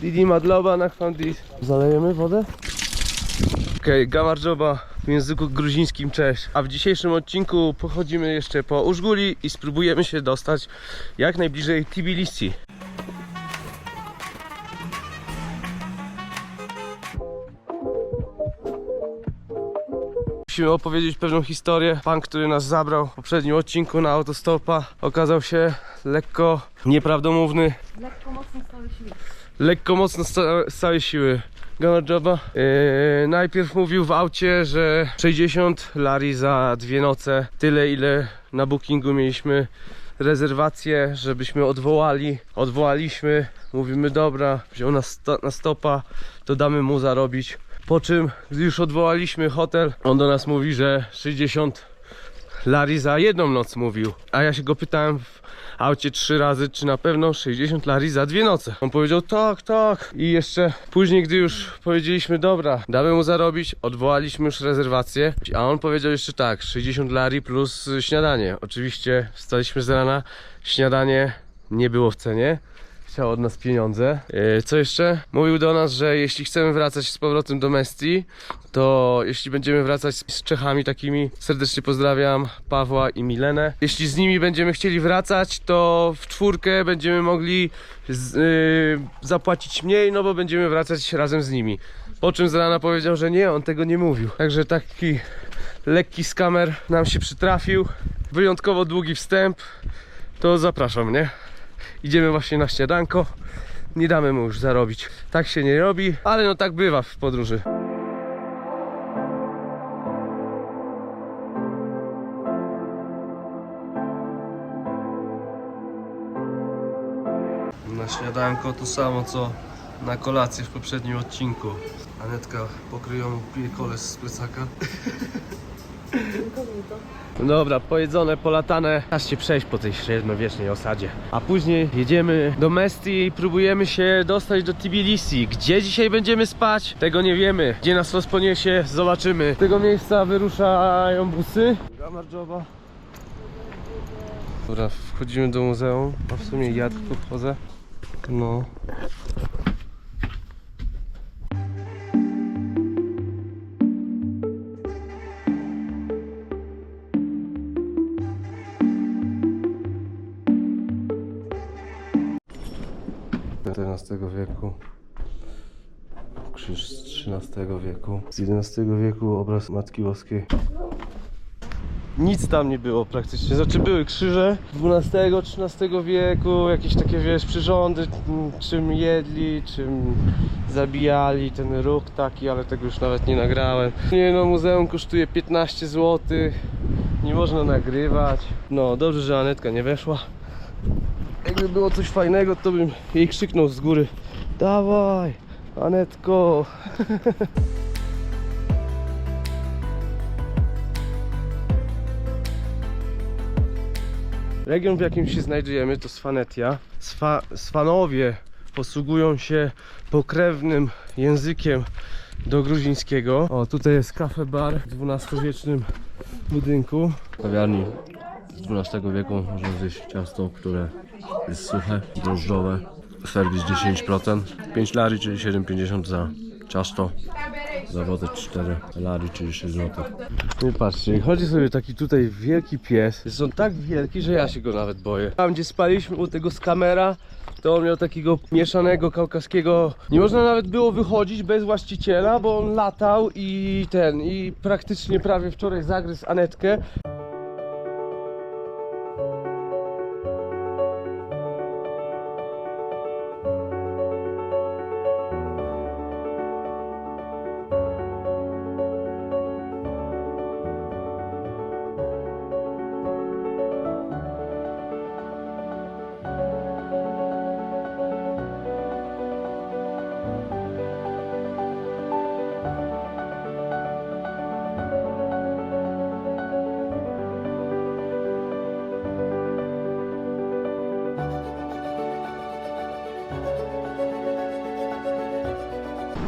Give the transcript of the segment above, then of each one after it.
Didi Madloba na Chwandis. Zalejemy wodę? Okej, Gamarjoba w języku gruzińskim cześć. A w dzisiejszym odcinku pochodzimy jeszcze po Użguli i spróbujemy się dostać jak najbliżej Tbilisi. Musimy opowiedzieć pewną historię. Pan, który nas zabrał w poprzednim odcinku na autostopa, okazał się lekko nieprawdomówny, Lekko mocno stały siły. lekko mocno z ca- z całej siły. Gamajoba. Yy, najpierw mówił w aucie, że 60 lari za dwie noce. Tyle ile na bookingu mieliśmy rezerwację, żebyśmy odwołali. Odwołaliśmy. Mówimy dobra, wziął nas sto- na stopa, to damy mu zarobić. Po czym, już odwołaliśmy hotel, on do nas mówi, że 60 lari za jedną noc mówił. A ja się go pytałem w aucie trzy razy, czy na pewno 60 lari za dwie noce. On powiedział tak, tak. I jeszcze później, gdy już powiedzieliśmy dobra, damy mu zarobić, odwołaliśmy już rezerwację. A on powiedział jeszcze tak, 60 lari plus śniadanie. Oczywiście wstaliśmy z rana, śniadanie nie było w cenie. Chciał od nas pieniądze. Yy, Co jeszcze? Mówił do nas, że jeśli chcemy wracać z powrotem do Mestii, to jeśli będziemy wracać z Czechami takimi, serdecznie pozdrawiam Pawła i Milenę. Jeśli z nimi będziemy chcieli wracać, to w czwórkę będziemy mogli z, yy, zapłacić mniej, no bo będziemy wracać razem z nimi. Po czym z rana powiedział, że nie, on tego nie mówił. Także taki lekki skamer nam się przytrafił. Wyjątkowo długi wstęp. To zapraszam, nie? Idziemy właśnie na śniadanko. Nie damy mu już zarobić. Tak się nie robi, ale no tak bywa w podróży. Na śniadanko to samo co na kolację w poprzednim odcinku. Anetka pokryją pije kole z plecaka. Dobra, pojedzone, polatane. Czas się przejść po tej średniowiecznej osadzie. A później jedziemy do Mestii i próbujemy się dostać do Tbilisi. Gdzie dzisiaj będziemy spać? Tego nie wiemy. Gdzie nas los poniesie? Zobaczymy. Z tego miejsca wyruszają busy. Gamarjoba. Dobra, wchodzimy do muzeum. A w sumie ja tu wchodzę. No. XIV wieku. Krzyż z XIII wieku. Z XI wieku obraz Matki Boskiej. Nic tam nie było praktycznie. Znaczy były krzyże XII-XIII wieku, jakieś takie wiesz, przyrządy, m, czym jedli, czym zabijali, ten róg taki, ale tego już nawet nie nagrałem. Nie no, muzeum kosztuje 15 zł. Nie można nagrywać. No, dobrze, że Anetka nie weszła. Jakby było coś fajnego, to bym jej krzyknął z góry. Dawaj, Anetko. Region, w jakim się znajdujemy, to Sfanetia. Sfa, posługują się pokrewnym językiem do gruzińskiego. O, tutaj jest kafe bar w XII-wiecznym budynku. Kawiarni z XII wieku można zjeść ciasto, które jest suche, drożdżowe. Serwis 10%. 5 lari, czyli 7,50 za ciasto. Za wodę 4 lari, czyli 6 zł. Nie patrzcie, chodzi sobie taki tutaj wielki pies. Jest on tak wielki, że ja się go nawet boję. Tam gdzie spaliśmy u tego skamera, to on miał takiego mieszanego kaukaskiego. Nie można nawet było wychodzić bez właściciela, bo on latał i ten, i praktycznie prawie wczoraj zagryzł Anetkę.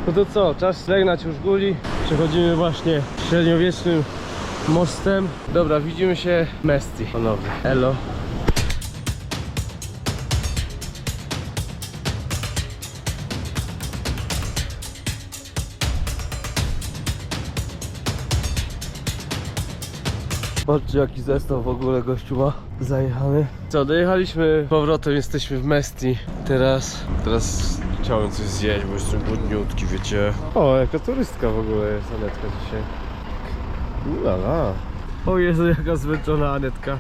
No to co, czas żegnać już guli. Przechodzimy właśnie średniowiecznym mostem. Dobra, widzimy się w Mesti ponownie. Elo. Patrzcie jaki zestaw w ogóle gościu ma zajechany. Co, dojechaliśmy powrotem, jesteśmy w Mesti. Teraz, teraz chciałem coś zjeść, bo jestem głodniutki, wiecie. O, jaka turystka w ogóle jest Anetka dzisiaj. Ulala. O Jezu, jaka zmęczona Anetka.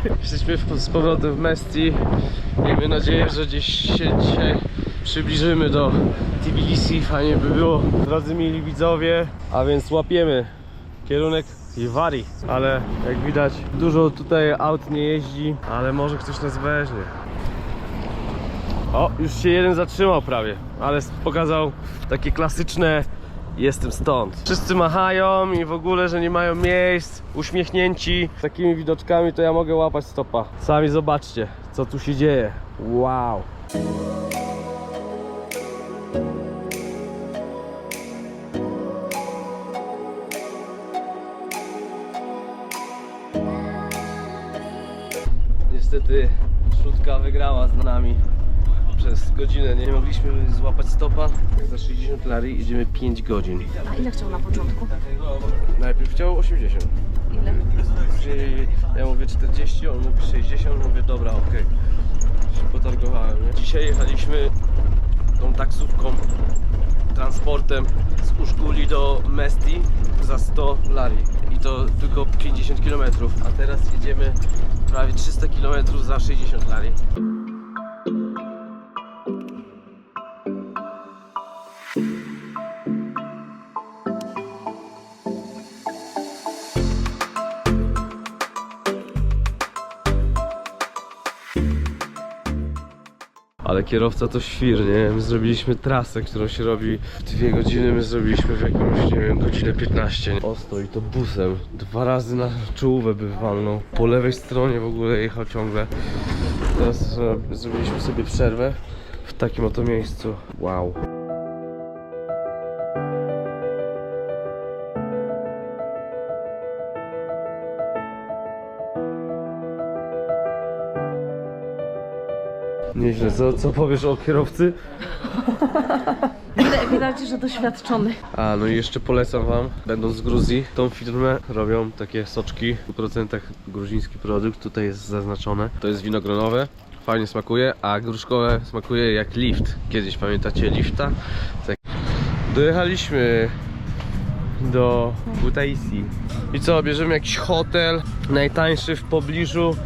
Jesteśmy w, z powrotem w Mesti. Miejmy nadzieję, że gdzieś się dzisiaj przybliżymy do Tbilisi. Fajnie by było. Drodzy mili widzowie, a więc łapiemy kierunek Iwari. Ale jak widać, dużo tutaj aut nie jeździ, ale może ktoś nas weźmie. O, już się jeden zatrzymał prawie, ale pokazał takie klasyczne jestem stąd. Wszyscy machają i w ogóle, że nie mają miejsc, uśmiechnięci. Takimi widoczkami to ja mogę łapać stopa. Sami zobaczcie, co tu się dzieje. Wow. Szutka wygrała z nami przez godzinę. Nie mogliśmy złapać stopa. Za 60 lari idziemy 5 godzin. A ile chciał na początku? Najpierw chciał 80. Ile? Czyli ja mówię 40, on mówi 60, mówię dobra, okej. Się potargowałem. Nie? Dzisiaj jechaliśmy tą taksówką, transportem z Uszkuli do Mesti za 100 lari. I to tylko 50 km, a teraz jedziemy prawie 300 km za 60 lari. Ale kierowca to świr, nie? My zrobiliśmy trasę, którą się robi w dwie godziny, my zrobiliśmy w jakąś, nie wiem, godzinę 15. O, stoi to busem. Dwa razy na czołówę by walnął. Po lewej stronie w ogóle jechał ciągle. Teraz e, zrobiliśmy sobie przerwę w takim oto miejscu. Wow. Nieźle, co, co powiesz o kierowcy? Widać, widać, że doświadczony. A, no i jeszcze polecam wam, będąc z Gruzji, tą firmę robią takie soczki, w procentach gruziński produkt, tutaj jest zaznaczone. To jest winogronowe, fajnie smakuje, a gruszkowe smakuje jak lift. Kiedyś pamiętacie lifta? Tak. Dojechaliśmy do Kutaisi. I co, bierzemy jakiś hotel, najtańszy w pobliżu.